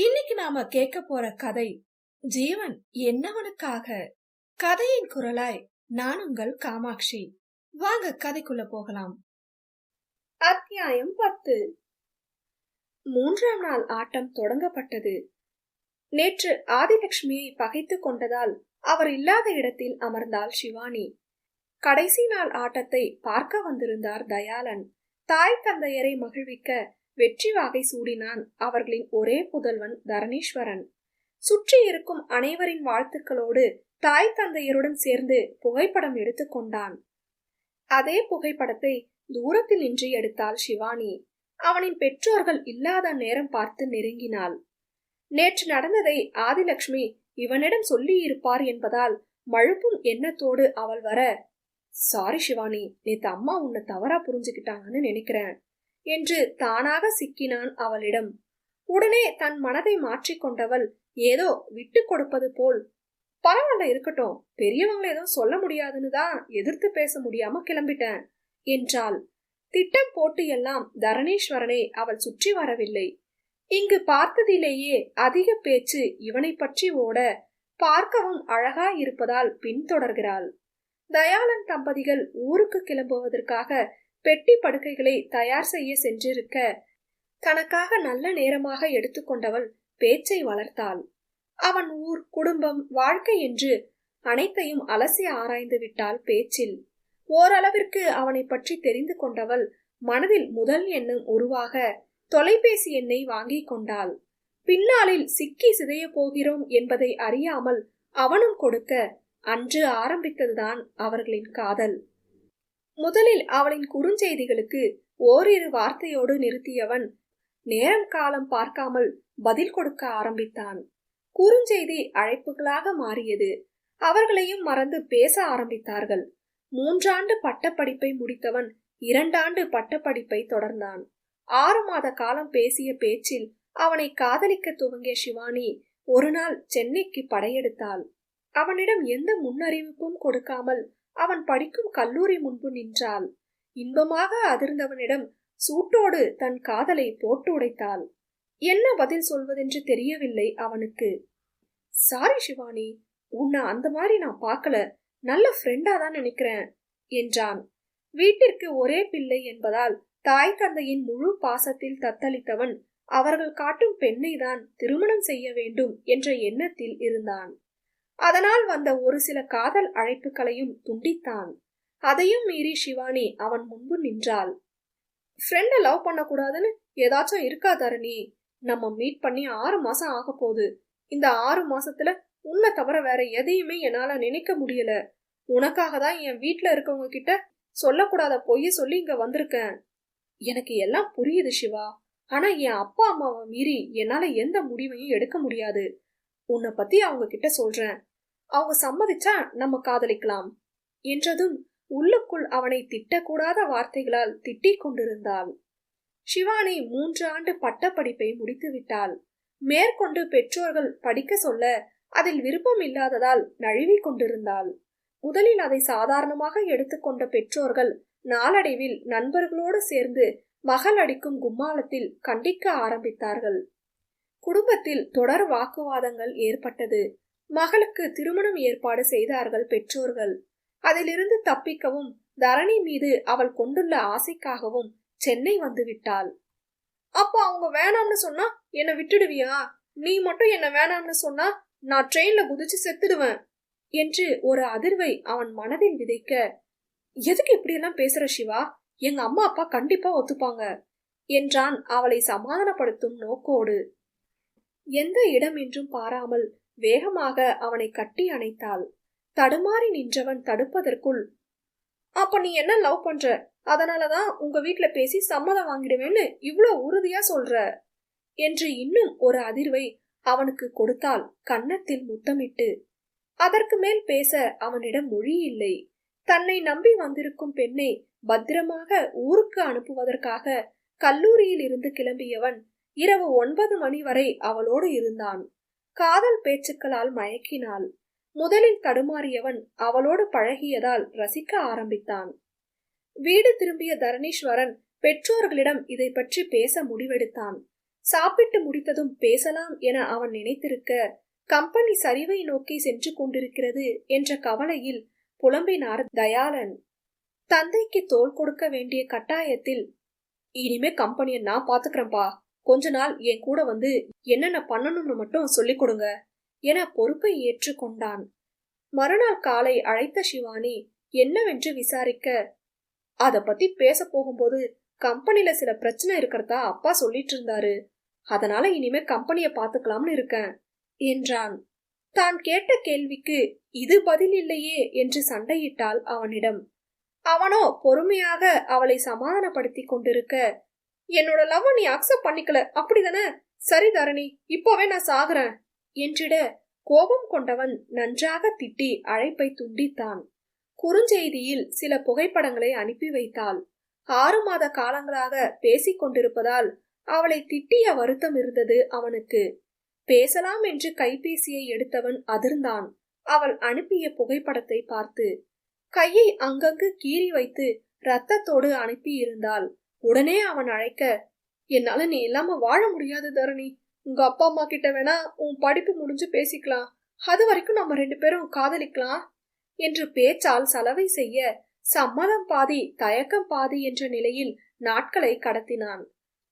இன்னைக்கு நாம கேட்க போற கதை ஜீவன் என்னவனுக்காக? கதையின் குரலாய் நான் உங்கள் காமாட்சி. வாங்க கதைக்குள்ள போகலாம். அத்தியாயம் பத்து. மூன்றாம் நாள் ஆட்டம் தொடங்கப்பட்டது. நேற்று ஆதிலட்சுமியை பகைத்துக் கொண்டதால் அவர் இல்லாத இடத்தில் அமர்ந்தாள் சிவானி. கடைசி நாள் ஆட்டத்தை பார்க்க வந்திருந்தார் தயாளன். தாய் தந்தையரை மகிழ்விக்க வெற்றி வாகை சூடினான் அவர்களின் ஒரே புதல்வன் தரணீஸ்வரன். சுற்றி இருக்கும் அனைவரின் வாழ்த்துக்களோடு தாய் தந்தையருடன் சேர்ந்து புகைப்படம் எடுத்துக்கொண்டான் அதே புகைப்படத்தை தூரத்தில் நின்று எடுத்தாள் சிவானி. அவனின் பெற்றோர்கள் இல்லாத நேரம் பார்த்து நெருங்கினாள். நேற்று நடந்ததை ஆதிலட்சுமி இவனிடம் சொல்லி இருப்பார் என்பதால் மழுப்பும் எண்ணத்தோடு அவள் வர சாரி சிவானி நேத்து அம்மா உன்னை தவறா புரிஞ்சுக்கிட்டாங்கன்னு நினைக்கிறேன். என்று தானாக சிக்கினான் அவளிடம். உடனே தன் மனதை மாற்றிக்கொண்டவள் ஏதோ விட்டு கொடுப்பது போல் பரவாயில்ல இருக்கட்டும் பெரியவங்களை எதுவும் சொல்ல முடியாதுன்னு தான் எதிர்த்து பேச முடியாம கிளம்பிட்டேன் என்றாள். திட்டம் போட்டு எல்லாம் தரணீஸ்வரனை அவள் சுற்றி வரவில்லை. இங்கு பார்த்ததிலேயே அதிக பேச்சு இவனை பற்றி ஓட பார்க்கவும் அழகா இருப்பதால் பின்தொடர்கிறாள். தயாளன் தம்பதிகள் ஊருக்கு கிளம்புவதற்காக பெட்டி படுக்கைகளை தயார் செய்ய சென்றிருக்க தனக்காக நல்ல நேரமாக எடுத்துக்கொண்டவள் பேச்சை வளர்த்தாள். அவன் ஊர் குடும்பம் வாழ்க்கை என்று அனைத்தையும் அலசி ஆராய்ந்து விட்டாள் பேச்சில். ஓரளவிற்கு அவனை பற்றி தெரிந்து கொண்டவள் மனதில் முதல் எண்ணம் உருவாக தொலைபேசி எண்ணை வாங்கிக் கொண்டாள். பின்னாளில் சிக்கி சிதைய போகிறோம் என்பதை அறியாமல் அவனும் கொடுக்க அன்று ஆரம்பித்ததுதான் அவர்களின் காதல். முதலில் அவளின் குறுஞ்செய்திகளுக்கு ஓரிரு வார்த்தையோடு நிறுத்தியவன் நேரம் காலம் பார்க்காமல் பதில் கொடுக்க ஆரம்பித்தான். குறுஞ்செய்தி அழைப்புகளாக மாறியது. அவர்களையும் மறந்து பேச ஆரம்பித்தார்கள். மூன்றாண்டு பட்டப்படிப்பை முடித்தவன் இரண்டாண்டு பட்டப்படிப்பை தொடர்ந்தான். ஆறு மாத காலம் பேசிய பேச்சில் அவனை காதலிக்க துவங்கிய சிவானி ஒரு நாள் சென்னைக்கு படையெடுத்தாள். அவனிடம் எந்த முன்னறிவிப்பும் கொடுக்காமல் அவன் படிக்கும் கல்லூரி முன்பு நின்றாள். இன்பமாக அதிர்ந்தவனிடம் சூட்டோடு தன் காதலை போட்டு உடைத்தாள். என்ன பதில் சொல்வதென்று தெரியவில்லை அவனுக்கு. சாரி சிவானி உன்னை அந்த மாதிரி நான் பார்க்கல. நல்ல ஃப்ரெண்டா தான் நினைக்கிறேன் என்றான். வீட்டிற்கு ஒரே பிள்ளை என்பதால் தாய் தந்தையின் முழு பாசத்தில் தத்தளித்தவன் அவர்கள் காட்டும் பெண்ணை தான் திருமணம் செய்ய வேண்டும் என்ற எண்ணத்தில் இருந்தான். அதனால் வந்த ஒரு சில காதல் அழைப்புகளையும் துண்டித்தான். அதையும் மீறி சிவானி அவன் முன்பு நின்றாள். ஃப்ரெண்டை லவ் பண்ணக்கூடாதுன்னு ஏதாச்சும் இருக்கா தரணி? நம்ம மீட் பண்ணி ஆறு மாசம் ஆக போகுது. இந்த ஆறு மாசத்துல உன்னை தவிர வேற எதையுமே என்னால நினைக்க முடியல. உனக்காக தான் என் வீட்டில் இருக்கவங்க கிட்ட சொல்லக்கூடாத பொய்ய சொல்லி இங்க வந்திருக்கேன். எனக்கு எல்லாம் புரியுது சிவா. ஆனா என் அப்பா அம்மாவை மீறி என்னால எந்த முடிவையும் எடுக்க முடியாது. உன்னை பத்தி அவங்க கிட்ட சொல்றேன். அவங்க சம்மதிச்சா நம்ம காதலிக்கலாம் என்றதும் உள்ளுக்குள் அவனை திட்டக்கூடாத வார்த்தைகளால் திட்டிக் கொண்டிருந்தாள். சிவானி மூன்று ஆண்டு பட்டப்படிப்பை முடித்துவிட்டாள் மேற்கொண்டு பெற்றோர்கள் படிக்க சொல்ல அதில் விருப்பம் இல்லாததால் நழுவி கொண்டிருந்தாள். முதலில் அதை சாதாரணமாக எடுத்துக்கொண்ட பெற்றோர்கள் நாளடைவில் நண்பர்களோடு சேர்ந்து மகள் அடிக்கும் கும்மாளத்தில் கண்டிக்க ஆரம்பித்தார்கள். குடும்பத்தில் தொடர் வாக்குவாதங்கள் ஏற்பட்டது. மகளுக்கு திருமணம் ஏற்பாடு செய்தார்கள் பெற்றோர்கள். அதிலிருந்து தப்பிக்கவும் தரணி மீது அவள் கொண்டுள்ள ஆசைக்காகவும் சென்னை வந்து விட்டாள். அப்ப அவங்க வேணாம்னு சொன்னா என்ன விட்டுடுவியா? நீ மட்டும் என்ன வேணாம்னு சொன்னா நான் ட்ரெயின்ல குதிச்சு செத்துடுவேன் என்று ஒரு அதிர்வை அவன் மனதில் விதைக்க எதுக்கு இப்படியெல்லாம் பேசுற சிவா? எங்க அம்மா அப்பா கண்டிப்பா ஒத்துப்பாங்க என்றான் அவளை சமாதானப்படுத்தும் நோக்கோடு. எந்த இடம் என்றும் பாராமல் வேகமாக அவனை கட்டி அணைத்தாள். தடுமாறி நின்றவன் தடுப்பதற்குள் அப்ப நீ என்ன லவ் பண்ற? அதனாலதான் உங்க வீட்ல பேசி சம்மதம் வாங்கிடுவேன்னு இவ்வளோ உறுதியா சொல்ற? என்று இன்னும் ஒரு அதிர்வை அவனுக்கு கொடுத்தால் கன்னத்தில் முத்தமிட்டு. அதற்கு மேல் பேச அவனிடம் மொழி இல்லை. தன்னை நம்பி வந்திருக்கும் பெண்ணை பத்திரமாக ஊருக்கு அனுப்புவதற்காக கல்லூரியில் இருந்து கிளம்பியவன் இரவு ஒன்பது மணி வரை அவளோடு இருந்தான். காதல் பேச்சுக்களால் மயக்கினாள். முதலில் தடுமாறியவன் அவளோடு பழகியதால் ரசிக்க ஆரம்பித்தான். வீடு திரும்பிய தரணீஸ்வரன் பெற்றோர்களிடம் இதை பற்றி பேச முடிவெடுத்தான். சாப்பிட்டு முடித்ததும் பேசலாம் என அவன் நினைத்திருக்க கம்பெனி சரிவை நோக்கி சென்று கொண்டிருக்கிறது என்ற கவலையில் புலம்பினார் தயாளன். தந்தைக்கு தோல் கொடுக்க வேண்டிய கட்டாயத்தில் இனிமே கம்பெனியை நான் பாத்துக்கிறேன்பா கொஞ்ச நாள் என் கூட வந்து என்னென்ன பண்ணணும்னு மட்டும் சொல்லிக் கொடுங்க என பொறுப்பை ஏற்றுக்கொண்டான். மறுநாள் காலை அழைத்த சிவானி என்னவென்று விசாரிக்க அத பத்தி பேச போகும்போது கம்பெனில சில பிரச்சனை இருக்கிறதா அப்பா சொல்லிட்டு இருந்தாரு. அதனால இனிமே கம்பெனிய பாத்துக்கலாம்னு இருக்கேன் என்றான். தான் கேட்ட கேள்விக்கு இது பதில் இல்லையே என்று சண்டையிட்டாள் அவனிடம். அவனோ பொறுமையாக அவளை சமாதானப்படுத்தி கொண்டிருக்க என்னோட லவ் நீ அக்செப்ட் பண்ணிக்கல. அப்படிதானே? சரி தரணி இப்போவே நான் சாகுறேன். என்றிட கோபம் கொண்டவன் நன்றாக திட்டி அழைப்பை துண்டித்தான். குறுஞ்செய்தியில் சில புகைப்படங்களை அனுப்பி வைத்தாள். ஆறு மாத காலங்களாக பேசிக் கொண்டிருப்பதால் அவளை திட்டிய வருத்தம் இருந்தது அவனுக்கு. பேசலாம் என்று கைபேசியை எடுத்தவன் அதிர்ந்தான். அவள் அனுப்பிய புகைப்படத்தை பார்த்து கையை அங்கங்கு கீறி வைத்து ரத்தத்தோடு அனுப்பி இருந்தாள் உடனே அவன் அழைக்க என்னால நீ இல்லாம வாழ முடியாது தரணி. உங்க அப்பா அம்மா கிட்ட வேணா உன் படிப்பு முடிஞ்சு பேசிக்கலாம். அது வரைக்கும் நம்ம ரெண்டு பேரும் காதலிக்கலாம் என்று பேச்சால் சலவை செய்ய சம்மதம் பாதி தயக்கம் பாதி என்ற நிலையில் நாட்களை கடத்தினான்.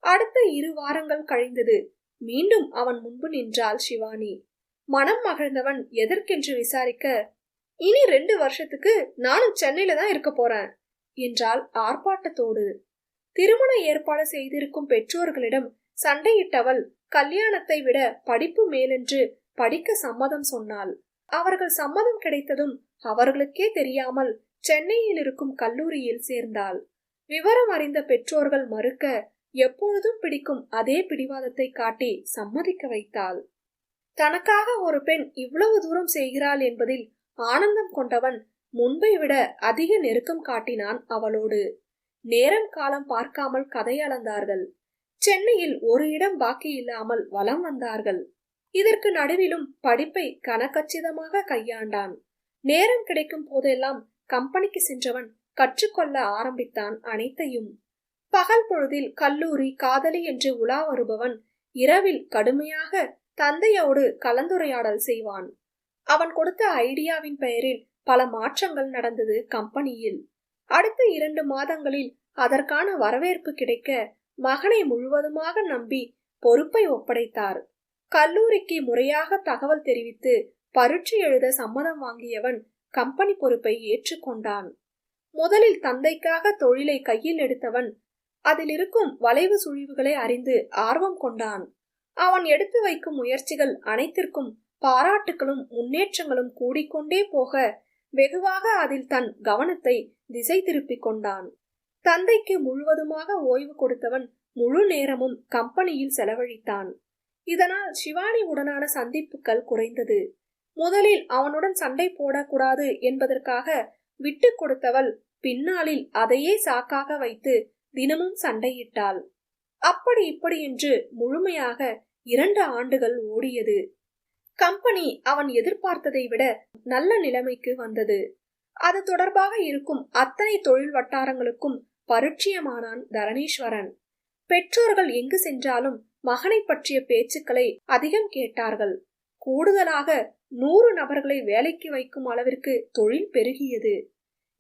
அடுத்த இரு வாரங்கள் கழிந்தது. மீண்டும் அவன் முன்பு நின்றாள் சிவானி. மனம் மகிழ்ந்தவன் எதற்கென்று விசாரிக்க இனி ரெண்டு வருஷத்துக்கு நானும் சென்னையில தான் இருக்க போறேன் என்றால் ஆர்ப்பாட்டத்தோடு. திருமண ஏற்பாடு செய்திருக்கும் பெற்றோர்களிடம் சண்டையிட்டவள் கல்யாணத்தை விட படிப்பு மேலென்று படிக்க சம்மதம் சொன்னாள். அவர்கள் சம்மதம் கிடைத்ததும் அவர்களுக்கே தெரியாமல் சென்னையில் இருக்கும் கல்லூரியில் சேர்ந்தாள். விவரம் அறிந்த பெற்றோர்கள் மறுக்க எப்பொழுதும் பிடிக்கும் அதே பிடிவாதத்தை காட்டி சம்மதிக்க வைத்தாள். தனக்காக ஒரு பெண் இவ்வளவு தூரம் செய்கிறாள் என்பதில் ஆனந்தம் கொண்டவன் முன்பை விட அதிக நெருக்கம் காட்டினான் அவளோடு. நேரம் காலம் பார்க்காமல் கதையளந்தார்கள் சென்னையில் ஒரு இடம் பாக்கி இல்லாமல் வலம் வந்தார்கள். இதற்கு நடுவிலும் படிப்பை கனக்கச்சிதமாக கையாண்டான். நேரம் கிடைக்கும் போதெல்லாம் கம்பெனிக்கு சென்றவன் கற்றுக்கொள்ள ஆரம்பித்தான் அனைத்தையும். பகல் பொழுதில் கல்லூரி காதலி என்று உலா வருபவன் இரவில் கடுமையாக தந்தையோடு கலந்துரையாடல் செய்வான். அவன் கொடுத்த ஐடியாவின் பெயரில் பல மாற்றங்கள் நடந்தது கம்பெனியில். அடுத்த இரண்டு மாதங்களில் அதற்கான வரவேற்பு கிடைக்க மகனை முழுவதுமாக நம்பி பொறுப்பை ஒப்படைத்தார். கல்லூரிக்கு முறையாக தகவல் தெரிவித்து பரீட்சை எழுத சம்மதம் வாங்கியவன் கம்பெனி பொறுப்பை ஏற்றுக்கொண்டான். முதலில் தந்தைக்காக தொழிலை கையில் எடுத்தவன் அதில் இருக்கும் வளைவு சுழிவுகளை அறிந்து ஆர்வம் கொண்டான். அவன் எடுத்து வைக்கும் முயற்சிகள் அனைத்திற்கும் பாராட்டுகளும் முன்னேற்றங்களும் கூடிக்கொண்டே போக வெகுவாக அதில் தன் கவனத்தை திசை திருப்பிக் கொண்டான். தந்தைக்கு முழுவதுமாக ஓய்வு கொடுத்தவன் முழு நேரமும் கம்பெனியில் செலவழித்தான். இதனால் சிவானி உடனான சந்திப்புகள் குறைந்தது. முதலில் அவனுடன் சண்டை போடக்கூடாது என்பதற்காக விட்டு கொடுத்தவள் பின்னாளில் அதையே சாக்காக வைத்து தினமும் சண்டையிட்டாள். அப்படி இப்படி என்று முழுமையாக இரண்டு ஆண்டுகள் ஓடியது. கம்பெனி அவன் எதிர்பார்த்ததை விட நல்ல நிலைமைக்கு வந்தது. அது தொடர்பாக இருக்கும் அத்தனை தொழில் வட்டாரங்களுக்கும் பரிச்சயமானான் தரணீஸ்வரன். பெற்றோர்கள் எங்கு சென்றாலும் மகனை பற்றிய பேச்சுக்களை அதிகம் கேட்டார்கள். கூடுதலாக நூறு நபர்களை வேலைக்கு வைக்கும் அளவிற்கு தொழில் பெருகியது.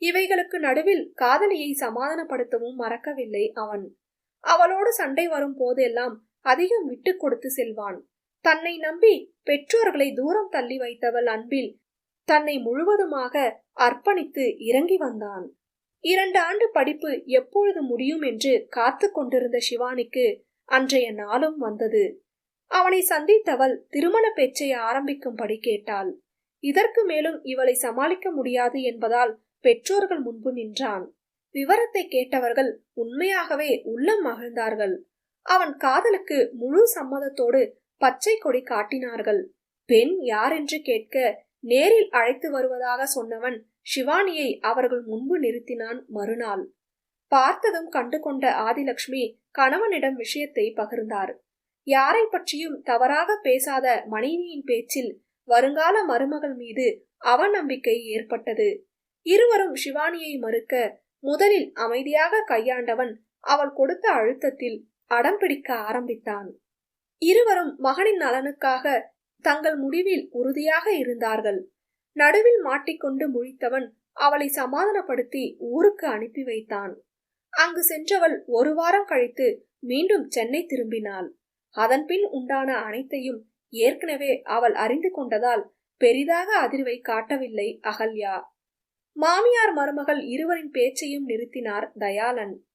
இவைகளுக்கு நடுவில் காதலியை சமாதானப்படுத்தவும் மறக்கவில்லை அவன். அவளோடு சண்டை வரும் போதெல்லாம் அதிகம் விட்டு கொடுத்து செல்வான். தன்னை நம்பி பெற்றோர்களை தூரம் தள்ளி வைத்தவள் அன்பில் தன்னை முழுவதுமாக அர்ப்பணித்து இறங்கி வந்தான். இரண்டு ஆண்டு படிப்பு எப்பொழுது முடியும் என்று காத்து கொண்டிருந்த சிவானிக்கு அன்றைய நாளும் வந்தது. அவனை சந்தித்தவள் திருமண பேச்சை ஆரம்பிக்கும்படி கேட்டாள். இதற்கு மேலும் இவளை சமாளிக்க முடியாது என்பதால் பெற்றோர்கள் முன்பு நின்றான். விவரத்தை கேட்டவர்கள் உண்மையாகவே உள்ளம் மகிழ்ந்தார்கள். அவன் காதலுக்கு முழு சம்மதத்தோடு பச்சை கொடி காட்டினார்கள். பெண் யார் என்று கேட்க நேரில் அழைத்து வருவதாக சொன்னவன் சிவானியை அவர்கள் முன்பு நிறுத்தினான் மறுநாள். பார்த்ததும் கண்டு கொண்ட ஆதிலட்சுமி கணவனிடம் விஷயத்தை பகிர்ந்தார். யாரை பற்றியும் தவறாக பேசாத மனைவியின் பேச்சில் வருங்கால மருமகள் மீது அவநம்பிக்கை ஏற்பட்டது. இருவரும் சிவானியை மறுக்க முதலில் அமைதியாக கையாண்டவன் அவள் கொடுத்த அழுத்தத்தில் அடம் பிடிக்க ஆரம்பித்தான். இருவரும் மகனின் நலனுக்காக தங்கள் முடிவில் உறுதியாக இருந்தார்கள். நடுவில் மாட்டிக்கொண்டு முழித்தவன் அவளை சமாதானப்படுத்தி ஊருக்கு அனுப்பி வைத்தான். அங்கு சென்றவள் ஒரு வாரம் கழித்து மீண்டும் சென்னை திரும்பினாள். அதன்பின் உண்டான அனைத்தையும் ஏற்கனவே அவள் அறிந்து கொண்டதால் பெரிதாக அதிர்வை காட்டவில்லை அகல்யா. மாமியார் மருமகள் இருவரின் பேச்சையும் நிறுத்தினார் தயாளன்.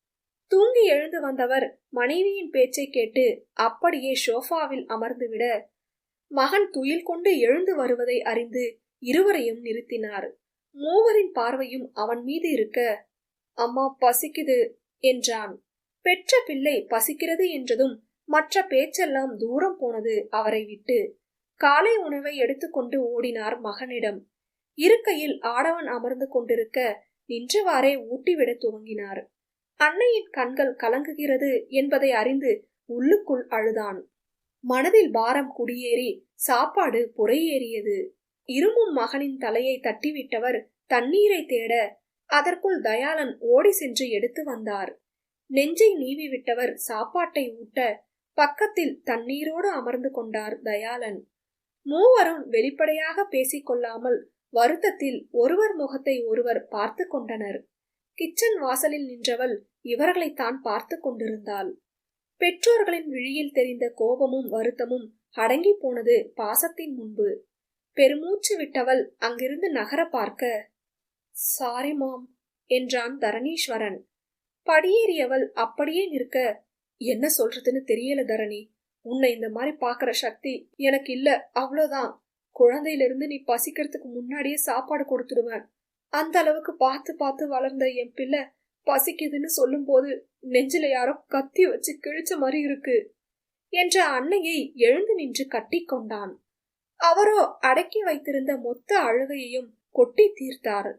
தூங்கி எழுந்து வந்தவர் மனைவியின் பேச்சை கேட்டு அப்படியே ஷோஃபாவில் அமர்ந்துவிட மகன் துயில் கொண்டு எழுந்து வருவதை அறிந்து இருவரையும் நிறுத்தினார். மூவரின் பார்வையும் அவன் மீது இருக்க அம்மா பசிக்குது என்றான். பெற்ற பிள்ளை பசிக்கிறது என்றதும் மற்ற பேச்செல்லாம் தூரம் போனது அவரை விட்டு காலை உணவை எடுத்துக்கொண்டு ஓடினார் மகனிடம். இருக்கையில் ஆடவன் அமர்ந்து கொண்டிருக்க நின்றவாறே ஊட்டிவிட துவங்கினார். அன்னையின் கண்கள் கலங்குகிறது என்பதை அறிந்து உள்ளுக்குள் அழுதான். மனதில் பாரம் குடியேறி சாப்பாடு புறையேறியது. இருமும் மகனின் தலையை தட்டிவிட்டவர் தண்ணீரை தேட அதற்குள் தயாளன் ஓடி சென்று எடுத்து வந்தார். நெஞ்சை நீவி விட்டவர் சாப்பாட்டை ஊட்ட பக்கத்தில் தண்ணீரோடு அமர்ந்து கொண்டார் தயாளன். மூவரும் வெளிப்படையாக பேசிக்கொள்ளாமல் வருத்தத்தில் ஒருவர் முகத்தை ஒருவர் பார்த்து கொண்டனர். கிச்சன் வாசலில் நின்றவள் இவர்களைத்தான் பார்த்து கொண்டிருந்தாள். பெற்றோர்களின் விழியில் தெரிந்த கோபமும் வருத்தமும் அடங்கி போனது பாசத்தின் முன்பு. பெருமூச்சு விட்டவள் அங்கிருந்து நகர பார்க்க சாரி மாம் என்றான் தரணீஸ்வரன். படியேறியவள் அப்படியே நிற்க என்ன சொல்றதுன்னு தெரியல தரணி. உன்னை இந்த மாதிரி பாக்குற சக்தி எனக்கு இல்ல அவ்வளோதான் குழந்தையிலிருந்து நீ பசிக்கிறதுக்கு முன்னாடியே சாப்பாடு கொடுத்துடுவேன். அந்த அளவுக்கு பார்த்து பார்த்து வளர்ந்த என் பிள்ளை பசிக்குதுன்னு சொல்லும்போது நெஞ்சில யாரோ கத்தி வச்சு கிழிச்ச மாதிரி இருக்கு என்ற அன்னையை எழுந்து நின்று கட்டி கொண்டான். அவரோ அடக்கி வைத்திருந்த மொத்த அழுகையையும் கொட்டி தீர்த்தார்.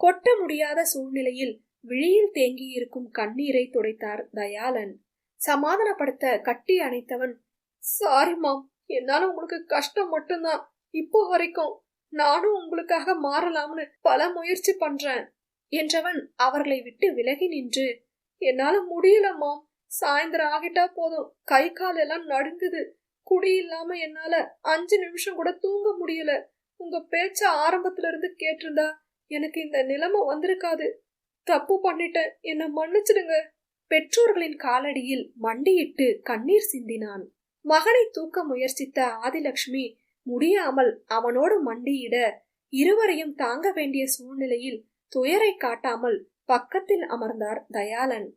கொட்ட முடியாத சூழ்நிலையில் விழியில் தேங்கியிருக்கும் கண்ணீரை துடைத்தார் தயாளன். சமாதானப்படுத்த கட்டி அணைத்தவன் சாரி மாம் என்னால உங்களுக்கு கஷ்டம் மட்டும்தான். இப்போ வரைக்கும் நானும் உங்களுக்காக மாறலாம்னு பல முயற்சி பண்றேன் என்றவன் அவர்களை விட்டு விலகி நின்று என்னால முடியலம்மா. சாயந்தரம் ஆகிட்டா போதும். கை கால் எல்லாம் நடுங்குது. குடி இல்லாம என்னால அஞ்சு நிமிஷம் கூட தூங்க முடியல. உங்க பேச்ச ஆரம்பத்துல இருந்து கேட்டிருந்தா எனக்கு இந்த நிலைமை வந்திருக்காது. தப்பு பண்ணிட்டேன். என்ன மன்னிச்சிடுங்க. பெற்றோர்களின் காலடியில் மண்டியிட்டு கண்ணீர் சிந்தினான். மகனை தூக்க முயற்சித்த ஆதிலட்சுமி முடியாமல் அவனோடு மண்டியிட இருவரையும் தாங்க வேண்டிய சூழ்நிலையில் துயரை காட்டாமல் பக்கத்தில் அமர்ந்தார் தயாளன்.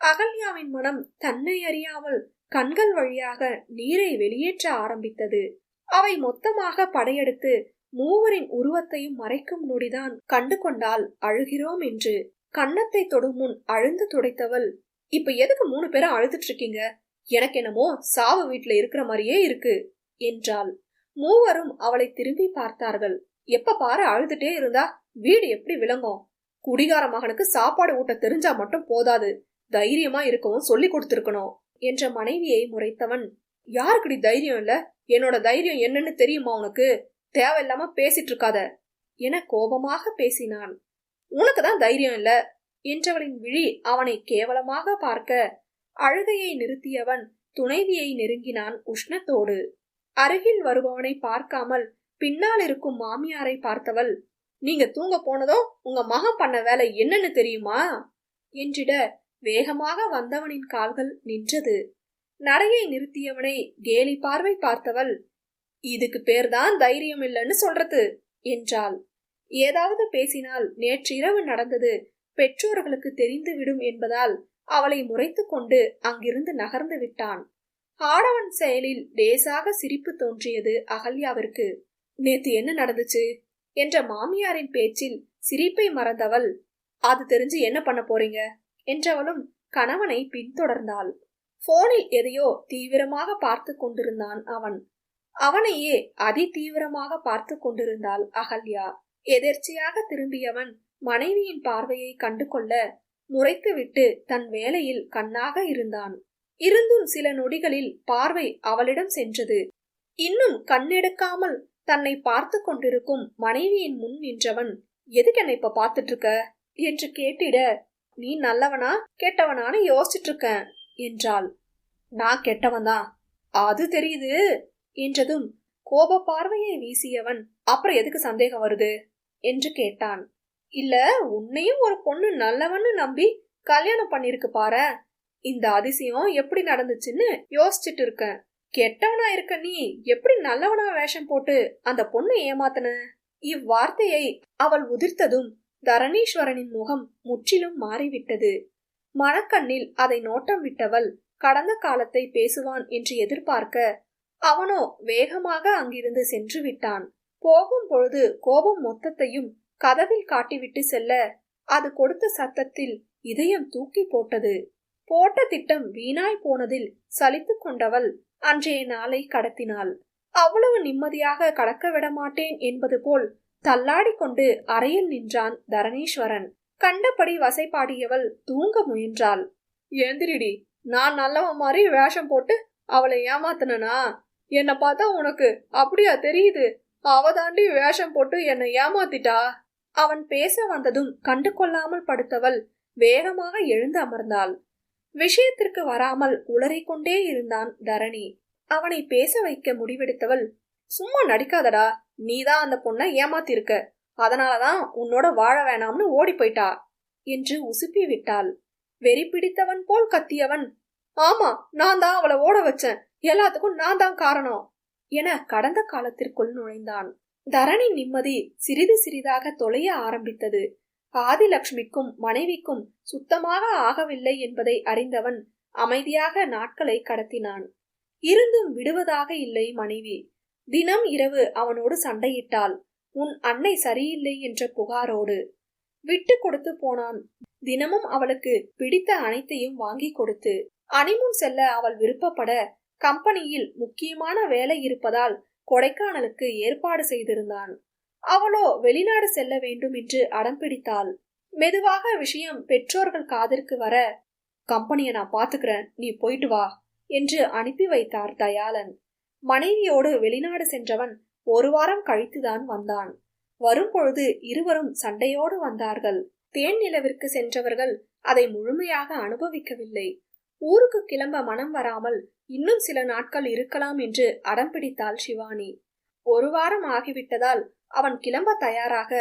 அகல்யாவின் மனம் தன்னை அறியாமல் கண்கள் வழியாக நீரை வெளியேற்ற ஆரம்பித்தது. அவை மொத்தமாக படையெடுத்து மூவரின் உருவத்தையும் மறைக்கும் நொடிதான் கண்டு கொண்டால் அழுகிறோம் என்று கன்னத்தை தொடும் முன் அழுந்து துடைத்தவள் இப்ப எதுக்கு மூணு பேரும் அழுதுட்டு இருக்கீங்க? எனக்கு என்னமோ சாவு வீட்டுல இருக்கிற மாதிரியே இருக்கு என்றாள். மூவரும் அவளை திரும்பி பார்த்தார்கள். எப்ப பாரு அழுதுட்டே இருந்தா வீடு எப்படி விளங்கும்? குடிகார மகனுக்கு சாப்பாடு ஊட்ட தெரிஞ்சா மட்டும் போதாது. தைரியமா இருக்கவும் சொல்லி கொடுத்திருக்கணும் என்ற மனைவியை முறைத்தவன். யாருக்குடி தைரியம் இல்ல? என்னோட தைரியம் என்னன்னு தெரியுமா உனக்கு? தேவையில்லாம பேசிட்டு இருக்காத. என கோபமாக பேசினான். உனக்கு தான் தைரியம் இல்ல? என்றவளின் விழி அவனை கேவலமாக பார்க்க அழுகையை நிறுத்தியவன் துணைவியை நெருங்கினான் உஷ்ணத்தோடு. அருகில் வருபவனை பார்க்காமல் பின்னால் இருக்கும் மாமியாரை பார்த்தவள் நீங்க தூங்க போனதோ உங்க மகன் பண்ண வேலை என்னன்னு தெரியுமா? என்றிட வேகமாக வந்தவனின் கால்கள் நின்றது. நடையை நிறுத்தியவனை கேலி பார்வை பார்த்தவள் இதுக்கு பேர்தான் தைரியம் இல்லைன்னு சொல்றது என்றாள். ஏதாவது பேசினால் நேற்றிரவு நடந்தது பெற்றோர்களுக்கு தெரிந்துவிடும் என்பதால் அவளை முறைத்து கொண்டு அங்கிருந்து நகர்ந்து விட்டான். ஆடவன் செயலில் லேசாக சிரிப்பு தோன்றியது அகல்யாவிற்கு. நேத்து என்ன நடந்துச்சு? என்ற மாமியாரின் பேச்சில் சிரிப்பை மறந்தவள். அது தெரிஞ்சு என்ன பண்ண போறீங்க? என்றவளும் கணவனை பின்தொடர்ந்தாள். போனில் எதையோ தீவிரமாக பார்த்து கொண்டிருந்தான் அவன். அவனையே அதி தீவிரமாக பார்த்து கொண்டிருந்தாள் அகல்யா. எதர்ச்சியாக திரும்பியவன் மனைவியின் பார்வையை கண்டு கொள்ள முறைத்துவிட்டு தன் வேலையில் கண்ணாக இருந்தான். இருந்தும் சில நொடிகளில் பார்வை அவளிடம் சென்றது. இன்னும் கண்ணெடுக்காமல் தன்னை பார்த்து கொண்டிருக்கும் மனைவியின் முன் நின்றவன் எதுக்கு என்னை இப்ப பார்த்துட்டு இருக்க என்று கேட்டிட நீ நல்லவனா கெட்டவனான்னு யோசிச்சுட்டு இருக்க என்றாள். நான் கெட்டவன்தான் அது தெரியுது என்றதும் கோப பார்வையை வீசியவன் அப்புறம் எதுக்கு சந்தேகம் வருது? என்று கேட்டான். இல்ல உன்னையும் ஒரு பொண்ணு நல்லவன்னு நம்பி கல்யாணம் பண்ணிருக்கு பாரு இந்த அதிசயம் எப்படி நடந்துச்சுன்னு யோசிச்சுட்டு இருக்கேன். கெட்டவனா இருக்க நீ எப்படி நல்லவனா வேஷம் போட்டு அந்த பொண்ணை ஏமாத்தன? இவ்வார்த்தையை அவள் உதிர்த்ததும் தரணீஸ்வரனின் முகம் முற்றிலும் மாறிவிட்டது. மனக்கண்ணில் அதை நோட்டம் விட்டவள் கடந்த காலத்தை பேசுவான் என்று எதிர்பார்க்க அவனோ வேகமாக அங்கிருந்து சென்று விட்டான். போகும் பொழுது கோபம் மொத்தத்தையும் கதவில் காட்டிவிட்டு செல்ல அது கொடுத்த சத்தத்தில் இதயம் தூக்கி போட்டது. போட்ட திட்டம் வீணாய் போனதில் சலித்து கொண்டவள் அன்றைய நாளை கடத்தினாள். அவ்வளவு நிம்மதியாக கடக்க விட மாட்டேன் என்பது போல் தள்ளாடி கொண்டு அறையில் நின்றான் தரணீஸ்வரன். கண்டபடி வசைப்பாடியவள் தூங்க முயன்றாள். ஏந்திரிடி நான் நல்லவன் மாதிரி வேஷம் போட்டு அவளை ஏமாத்தினா என்னை பார்த்தா உனக்கு அப்படியா தெரியுது? அவ தாண்டி வேஷம் போட்டு என்னை ஏமாத்திட்டா? அவன் பேச வந்ததும் கண்டு கொள்ளாமல் படுத்தவள் வேகமாக எழுந்து அமர்ந்தாள். விஷயத்திற்கு வராமல் உளறிக்கொண்டே இருந்தான் தரணி. அவனை பேச வைக்க முடிவெடுத்தவள் சும்மா நடிக்காதடா நீதான் அந்த பொண்ணை ஏமாத்திருக்க. அதனாலதான் உன்னோட வாழ வேணாம்னு ஓடி போயிட்டா என்று உசுப்பி விட்டாள். வெறி பிடித்தவன் போல் கத்தியவன் ஆமா நான் தான் அவளை ஓட வச்சேன். எல்லாத்துக்கும் நான் தான் காரணம் என கடந்த காலத்திற்குள் நுழைந்தான். தரணி நிம்மதி சிறிது சிறிதாக தொலைய ஆரம்பித்தது. ஆதிலக்ஷ்மிக்கும் மனைவிக்கும் சுத்தமாக ஆகவில்லை என்பதை அறிந்தவன் அமைதியாக நாட்களை கடத்தினான். இருந்தும் விடுவதாக இல்லை மனைவி. தினம் இரவு அவனோடு சண்டையிட்டாள். உன் அன்னை சரியில்லை என்ற புகாரோடு. விட்டு கொடுத்து போனான். தினமும் அவளுக்கு பிடித்த அனைத்தையும் வாங்கி கொடுத்து அனிமும் செல்ல அவள் விருப்பப்பட கம்பெனியில் முக்கியமான வேலை இருப்பதால் கொடைக்கானலுக்கு ஏற்பாடு செய்திருந்தான். அவளோ வெளிநாடு செல்ல வேண்டும் என்று அடம் பிடித்தாள். மெதுவாக விஷயம் பெற்றோர்கள் காதிற்கு வர கம்பெனியை நான் பாத்துக்கிறேன் நீ போயிட்டு வா என்று அனுப்பி வைத்தார் தயாளன். மனைவியோடு வெளிநாடு சென்றவன் ஒரு வாரம் கழித்துதான் வந்தான். வரும்பொழுது இருவரும் சண்டையோடு வந்தார்கள். தேன் நிலவிற்கு சென்றவர்கள் அதை முழுமையாக அனுபவிக்கவில்லை. ஊருக்கு கிளம்ப மனம் வராமல் இன்னும் சில நாட்கள் இருக்கலாம் என்று அடம் பிடித்தாள் சிவானி. ஒரு வாரம் ஆகிவிட்டதால் அவன் கிளம்ப தயாராக.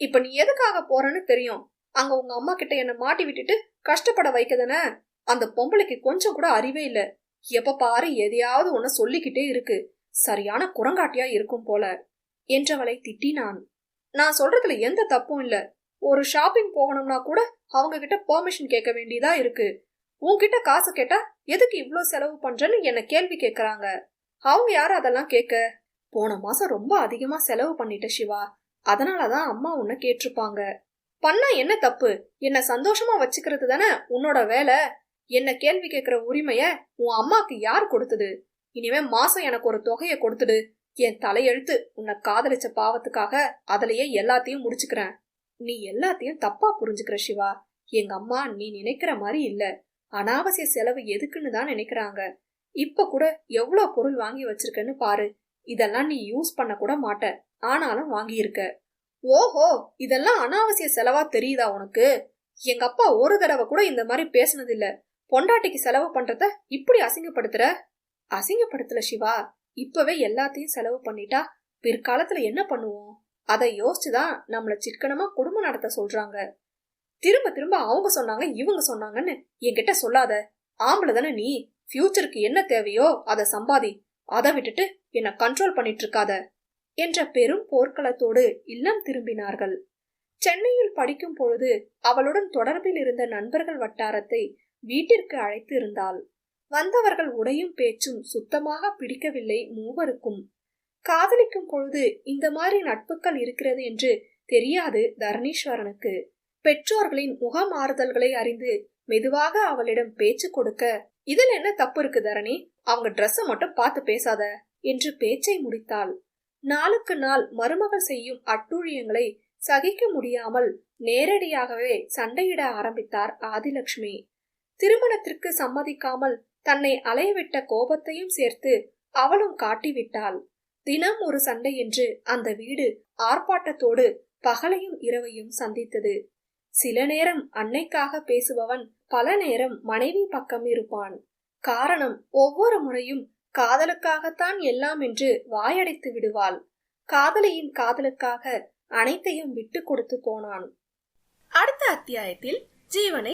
இப்ப நீ எதுக்காக போறன்னு தெரியும். அங்க உங்க அம்மா கிட்ட என்ன மாட்டி விட்டுட்டு கஷ்டப்பட வைக்கதானே? அந்த பொம்பளைக்கு கொஞ்சம் கூட அறிவே இல்ல. எப்ப பாரு எதையாவது உன்ன சொல்லிக்கிட்டே இருக்கு. சரியான குரங்காட்டியா இருக்கும் போல. என்றவளை திட்டினான். நான் சொல்றதுல எந்த தப்பும் இல்ல. ஒரு ஷாப்பிங் போகணும்னா கூட அவங்க கிட்ட பெர்மிஷன் கேட்க வேண்டியதா இருக்கு. உன்கிட்ட காசு கேட்டா எதுக்கு இவ்ளோ செலவு பண்றேன்னு என்ன கேள்வி கேக்குறாங்க. அவங்க யாரும் அதெல்லாம் கேட்க? போன மாசம் ரொம்ப அதிகமா செலவு பண்ணிட்ட சிவா. அதனாலதான் அம்மா உன்னை கேட்டிருப்பாங்க. பண்ணா என்ன தப்பு? என்ன சந்தோஷமா வச்சுக்கிறது தானே உன்னோட வேலை? என்ன கேள்வி கேட்கிற உரிமைய உன் அம்மாக்கு யார் கொடுத்தது? இனிமே மாசம் எனக்கு ஒரு தொகையை கொடுத்துடு. என் தலையெழுத்து உன்னை காதலிச்ச பாவத்துக்காக அதுலயே எல்லாத்தையும் முடிச்சுக்கிறேன். நீ எல்லாத்தையும் தப்பா புரிஞ்சுக்கிற சிவா. எங்க அம்மா நீ நினைக்கிற மாதிரி இல்ல. அனாவசிய செலவு எதுக்குன்னு தான் நினைக்கிறாங்க. இப்ப கூட எவ்வளவு பொருள் வாங்கி வச்சிருக்கேன்னு பாரு. இதெல்லாம் நீ யூஸ் பண்ண கூட மாட்ட. ஆனாலும் வாங்கியிருக்க. ஓஹோ இதெல்லாம் அனாவசிய செலவா தெரியுதா உனக்கு? எங்க அப்பா ஒரு தடவை கூட இந்த மாதிரி பேசினதில்ல. பொண்டாட்டிக்கு செலவு பண்றத இப்படி அசிங்கப்படுத்துற? அசிங்கப்படுத்தல சிவா. இப்பவே எல்லாத்தையும் செலவு பண்ணிட்டா பிற்காலத்துல என்ன பண்ணுவோம்? அதை யோசிச்சுதான் நம்மள சிக்கனமா குடும்பம் நடத்த சொல்றாங்க. திரும்ப திரும்ப அவங்க சொன்னாங்க இவங்க சொன்னாங்கன்னு என்கிட்ட சொல்லாத. ஆம்பளை தானே நீ. ஃபியூச்சருக்கு என்ன தேவையோ அதை சம்பாதி. அதை விட்டுட்டு என்ன கண்ட்ரோல் பண்ணிட்டு இருக்காத என்ற பெரும் போர்க்களத்தோடு இல்லம் திரும்பினார்கள். சென்னையில் படிக்கும் பொழுது அவளுடன் தொடர்பில் இருந்த நண்பர்கள் வட்டாரத்தை வீட்டிற்கு அழைத்து இருந்தாள். வந்தவர்கள் உடையும் பேச்சும் சுத்தமாக பிடிக்கவில்லை மூவருக்கும். காதலிக்கும் பொழுது இந்த மாதிரி நட்புகள் இருக்கிறது என்று தெரியாது தரணீஸ்வரனுக்கு. பெற்றோர்களின் முகமாறுதல்களை அறிந்து மெதுவாக அவளிடம் பேச்சு கொடுக்க இதில் என்ன தப்பு இருக்கு தரணி? அவங்க ட்ரெஸ்ஸை மட்டும் பார்த்து பேசாத. என்று பேச்சை முடித்தாள். நாளுக்கு நாள் மருமகள் செய்யும் அட்டூழியங்களை சகிக்க முடியாமல் நேரடியாகவே சண்டையிட ஆரம்பித்தார் ஆதிலட்சுமி திருமணத்திற்கு சம்மதிக்காமல் தன்னை அலையவிட்ட கோபத்தையும் சேர்த்து அவளும் காட்டிவிட்டாள். தினம் ஒரு சண்டை என்று அந்த வீடு ஆர்ப்பாட்டத்தோடு பகலையும் இரவையும் சந்தித்தது. சில நேரம் அன்னைக்காக பேசுபவன் பல நேரம் மனைவி பக்கம் இருப்பான். காரணம் ஒவ்வொரு முறையும் காதலுக்காகத்தான் எல்லாம் என்று வாயடைத்து விடுவாள். காதலியின் காதலுக்காக அனைத்தையும் விட்டு கொடுத்து போனான். அடுத்த அத்தியாயத்தில் ஜீவனை